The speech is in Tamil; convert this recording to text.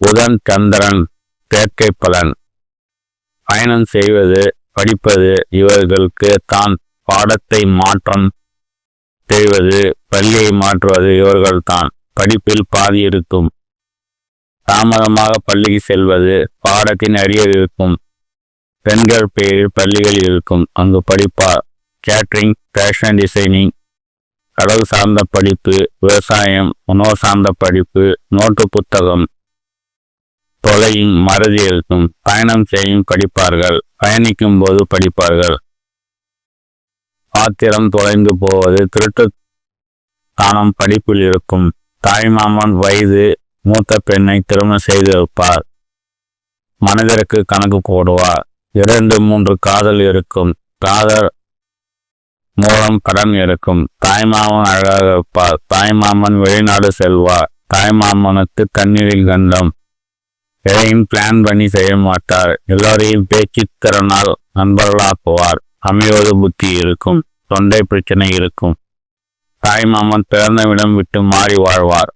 புதன் சந்திரன் சேர்க்கை பலன் பயணம் செய்வது படிப்பது இவர்களுக்கு தான் பாடத்தை மாற்றம் செய்வது பள்ளியை மாற்றுவது இவர்கள்தான். படிப்பில் பாதி இருக்கும். தாமதமாக பள்ளிக்கு செல்வது பாடத்தின் அரியர் இருக்கும். பெண்கள் பெயரில் பள்ளிகள் இருக்கும். அங்கு படிப்பார். கேட்ரிங் ஃபேஷன் டிசைனிங் கடல் சார்ந்த படிப்பு விவசாயம் உணவு சார்ந்த படிப்பு நோட்டு புத்தகம் தொலையும் மறதி இருக்கும் பயணம் செய்யும் படிப்பார்கள் பயணிக்கும் போது படிப்பார்கள். பாத்திரம் தொலைந்து போவது திருட்டு தானம் படிப்பில் இருக்கும். தாய்மாமன் வயது மூத்த பெண்ணை திருமணம் செய்து வைப்பார் மனிதருக்கு கணக்கு போடுவார். இரண்டு மூன்று காதல் இருக்கும். காதல் மூலம் கடன் இருக்கும் தாய்மாமன் அழகாக இருப்பார். தாய்மாமன் வெளிநாடு செல்வார். தாய்மாமனுக்கு கண்ணீரில் கண்டம். எதையும் பிளான் பண்ணி செய்ய மாட்டார். எல்லோரையும் பேச்சு திறனால் நண்பர்களாக்குவார் அமைவது புத்தி இருக்கும். தொண்டை பிரச்சனை இருக்கும். தாய்மாமன் பிறந்த விடம் விட்டு மாறி வாழ்வார்.